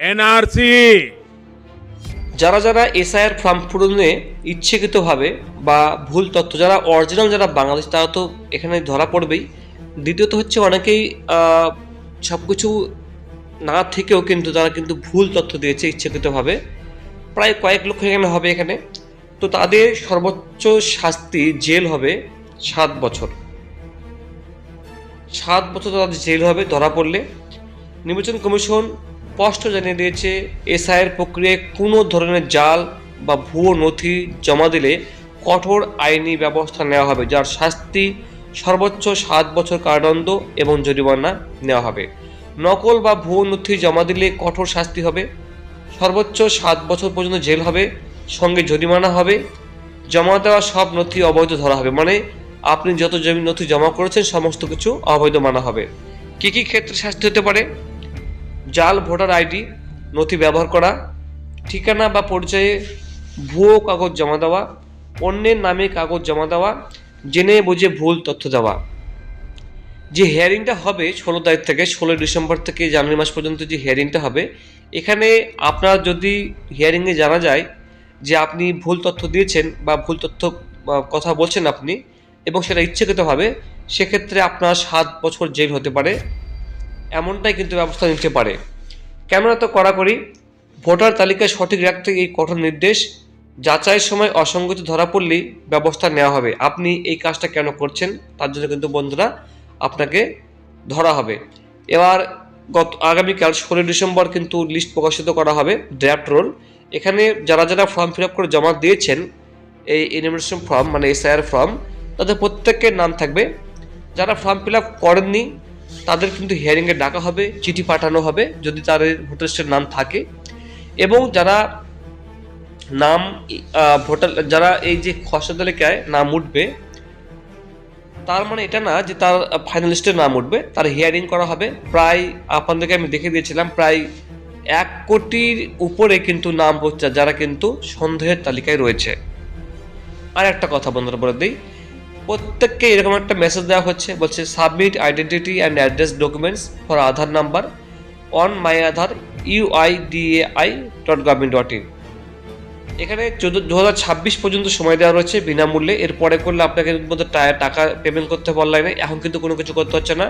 NRC. যারা যারা SIR form পূরণে ইচ্ছাকৃতভাবে বা ভুল তথ্য, যারা অরিজিনাল যারা বাংলাদেশ, তারা তো এখানে ধরা পড়বেই। দ্বিতীয়ত হচ্ছে অনেকেই সব কিছু না থেকেও কিন্তু তারা কিন্তু ভুল তথ্য দিয়েছে ইচ্ছাকৃতভাবে। প্রায় কয়েক লক্ষ এখানে হবে এখানে। তো তাদের সর্বোচ্চ শাস্তি জেল হবে সাত বছর। সাত বছর তাদের জেল হবে ধরা পড়লে। নির্বাচন কমিশন স্পষ্ট জানিয়ে দিয়েছে, এসআইয়ের প্রক্রিয়ায় কোনো ধরনের জাল বা ভুয়ো নথি জমা দিলে কঠোর আইনি ব্যবস্থা নেওয়া হবে, যার শাস্তি সর্বোচ্চ সাত বছর কারাদণ্ড এবং জরিমানা নেওয়া হবে। নকল বা ভুয়ো নথি জমা দিলে কঠোর শাস্তি হবে, সর্বোচ্চ সাত বছর পর্যন্ত জেল হবে, সঙ্গে জরিমানা হবে, জমা দেওয়া সব নথি অবৈধ ধরা হবে মানে আপনি যত জমি নথি জমা করেছেন সমস্ত কিছু অবৈধ মানা হবে। কী কী ক্ষেত্রে শাস্তি হতে পারে? জাল, ভোটার আইডি, নথি ব্যবহার করা, ঠিকানা বা পরিচয়ে ভুয়ো কাগজ জমা দেওয়া, অন্যের নামে কাগজ জমা দেওয়া, জেনে বুঝে ভুল তথ্য দেওয়া। যে হিয়ারিংটা হবে ষোলো তারিখ থেকে, ষোলোই ডিসেম্বর থেকে জানুয়ারি মাস পর্যন্ত যে হিয়ারিংটা হবে, এখানে আপনার যদি হিয়ারিংয়ে জানা যায় যে আপনি ভুল তথ্য দিয়েছেন বা ভুল তথ্য কথা বলছেন আপনি এবং সেটা ইচ্ছাকৃতভাবে, সেক্ষেত্রে আপনার সাত বছর জেল হতে পারে। এমনটাই কিন্তু ব্যবস্থা নিতে পারে। কেন এত কড়াকড়ি। ভোটার তালিকায় সঠিক রাখতে এই কঠোর নির্দেশ। যাচাইয়ের সময় অসঙ্গতি ধরা পড়লেই ব্যবস্থা নেওয়া হবে। আপনি এই কাজটা কেন করছেন? তার জন্য কিন্তু বন্ধুরা আপনাকে ধরা হবে। এবার গত আগামীকাল ষোলোই ডিসেম্বর কিন্তু লিস্ট প্রকাশিত করা হবে ড্রাফট রোল এখানে যারা যারা ফর্ম ফিল আপ করে জমা দিয়েছেন, এই ইনভিটেশন ফর্ম মানে এসআইআর ফর্ম তাদের প্রত্যেকের নাম থাকবে। যারা ফর্ম ফিল আপ করেননি তাদের কিন্তু হিয়ারিংয়ে ডাকা হবে, চিঠি পাঠানো হবে, যদি তাদের ভোটার নাম থাকে। এবং যারা নাম ভোটার, যারা এই যে খসড়া তালিকায় নাম উঠবে, তার মানে এটা না যে তার ফাইনালিস্টের নাম উঠবে, তার হিয়ারিং করা হবে। প্রায় আপনাদেরকে আমি দেখে দিয়েছিলাম, প্রায় এক কোটির উপরে কিন্তু নাম হচ্ছে, যারা কিন্তু সন্দেহের তালিকায় রয়েছে। আর একটা কথা বন্ধুরা বলে দিই প্রত্যেককে এরকম একটা মেসেজ দেওয়া হচ্ছে, বলছে submit identity and address documents for Aadhaar number on my Aadhaar UIDAI dot government dot in এখানে চোদ্দ, দু হাজার ছাব্বিশ পর্যন্ত সময় দেওয়া রয়েছে বিনামূল্যে। এরপরে করলে আপনাকে মধ্যে টাকা পেমেন্ট করতে হবে অনলাইনে এখন কিন্তু কোনো কিছু করতে হচ্ছে না।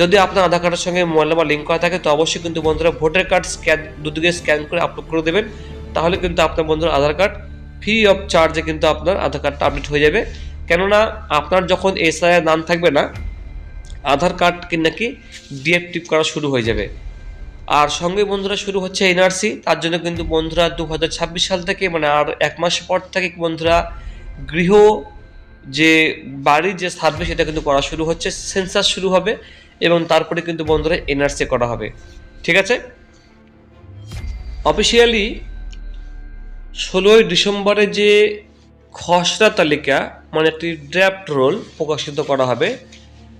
যদি আপনার আধার কার্ডের সঙ্গে মোবাইল নাম্বার লিঙ্ক করা থাকে, তো অবশ্যই কিন্তু বন্ধুরা ভোটার কার্ড স্ক্যান দুদিকে স্ক্যান করে আপলোড করে দেবেন। তাহলে কিন্তু আপনার বন্ধুরা আধার কার্ড ফ্রি অফ চার্জে কিন্তু আপনার আধার কার্ডটা আপডেট হয়ে যাবে। কেননা আপনার যখন এসআইআর নাম থাকবে না, আধার কার্ড নাকি ডিএক্টিভ করা শুরু হয়ে যাবে। আর সঙ্গে বন্ধুরা শুরু হচ্ছে এনআরসি তার জন্য কিন্তু বন্ধুরা দু হাজার ছাব্বিশ সাল থেকে মানে আর এক মাস পর থেকে বন্ধুরা গৃহ যে বাড়ির যে সার্ভে সেটা কিন্তু করা শুরু হচ্ছে, সেন্সাস শুরু হবে এবং তারপরে কিন্তু বন্ধুরা এনআরসি করা হবে। ঠিক আছে? অফিসিয়ালি ষোলোই ডিসেম্বরে যে খসড়া তালিকা মানে একটি ড্রাফট রোল প্রকাশিত করা হবে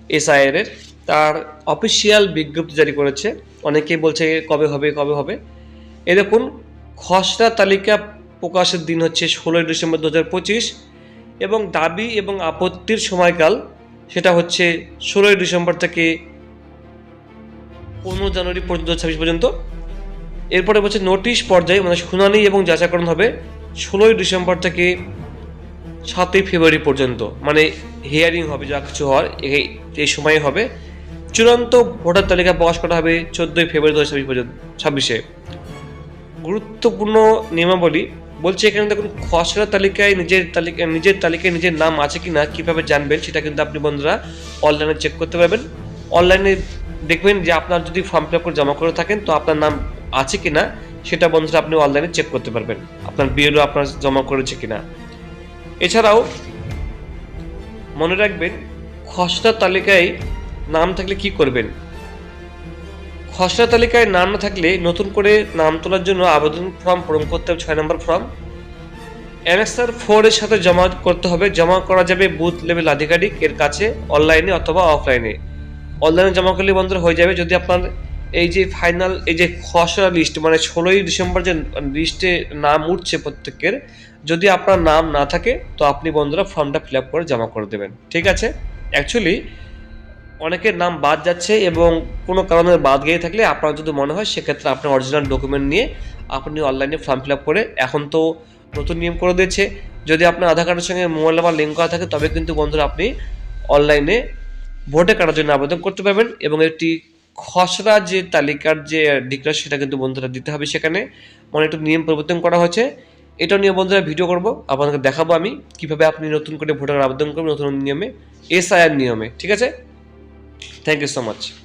এসআইআর এর। তার অফিসিয়াল বিজ্ঞপ্তি জারি করেছে। অনেকেই বলছে কবে হবে কবে হবে। এ দেখুন, খসড়া তালিকা প্রকাশের দিন হচ্ছে ষোলোই ডিসেম্বর দু হাজার পঁচিশ এবং দাবি এবং আপত্তির সময়কাল সেটা হচ্ছে ষোলোই ডিসেম্বর থেকে পনেরো জানুয়ারি পর্যন্ত ছাব্বিশ পর্যন্ত। এরপরে বলছে নোটিশ পর্যায়ে মানে শুনানি এবং যাচাকরণ হবে ষোলোই ডিসেম্বর থেকে সাতই ফেব্রুয়ারি পর্যন্ত মানে হিয়ারিং হবে, যা কিছু হওয়ার এই সময়ে হবে। চূড়ান্ত ভোটার তালিকা প্রকাশ করা হবে চোদ্দোই ফেব্রুয়ারি দু হাজার ছাব্বিশ পর্যন্ত, ছাব্বিশে। গুরুত্বপূর্ণ নিয়মাবলী বলছে এখানে দেখুন, খসড়া তালিকায় নিজের তালিকা, নিজের তালিকায় নিজের নাম আছে কি না কীভাবে জানবেন, সেটা কিন্তু আপনি বন্ধুরা অনলাইনে চেক করতে পারবেন। অনলাইনে দেখবেন যে আপনার যদি ফর্ম ফিল আপ করে জমা করে থাকেন, তো আপনার নাম আছে কি না সেটা বন্ধুরা আপনি অনলাইনে চেক করতে পারবেন, আপনার বিএলও আপনার জমা করেছে কি না এছাড়াও মনে রাখবেন, খসড়া তালিকায় নাম থাকলে কি করবেন? খসড়া তালিকায় নাম না থাকলে নতুন করে নাম তোলার জন্য আবেদন ফর্ম, পূরণ করতে হবে ছয় নম্বর ফর্ম। অ্যানেক্সার ফোর এর সাথে জমা করতে হবে। জমা করা যাবে বুথ লেভেল আধিকারিক এর কাছে, অনলাইনে অথবা অফলাইনে। অনলাইনে জমা করলে বন্ধুরা হয়ে যাবে। যদি আপনার এই যে ফাইনাল এই যে খসড়া লিস্ট মানে ষোলোই ডিসেম্বর যে লিস্টে নাম উঠছে প্রত্যেকের, যদি আপনার নাম না থাকে, তো আপনি বন্ধুরা ফর্মটা ফিল আপ করে জমা করে দেবেন, ঠিক আছে? অ্যাকচুয়ালি অনেকের নাম বাদ যাচ্ছে এবং কোনো কারণে বাদ গিয়ে থাকলে আপনার যদি মনে হয়, সেক্ষেত্রে আপনার অরিজিনাল ডকুমেন্ট নিয়ে আপনি অনলাইনে ফর্ম ফিল আপ করে এখন তো নতুন নিয়ম করে দিয়েছে। যদি আপনার আধার কার্ডের সঙ্গে মোবাইল নাম্বার লিঙ্ক করা থাকে, তবে কিন্তু বন্ধুরা আপনি অনলাইনে ভোটে কাটার জন্য আবেদন করতে পারবেন এবং একটি খসড়া যে তালিকার যে ডিক্লার সেটা কিন্তু বন্ধুরা দিতে হবে সেখানে। মানে একটু নিয়ম পরিবর্তন করা হয়েছে। এটা নিয়ে বন্ধুরা ভিডিও করব। আপনাকে দেখাবো আমি কীভাবে আপনি নতুন করে ভোটার আবেদন করবেন নতুন নিয়মে, এসআইআর নিয়মে। ঠিক আছে? Thank you so much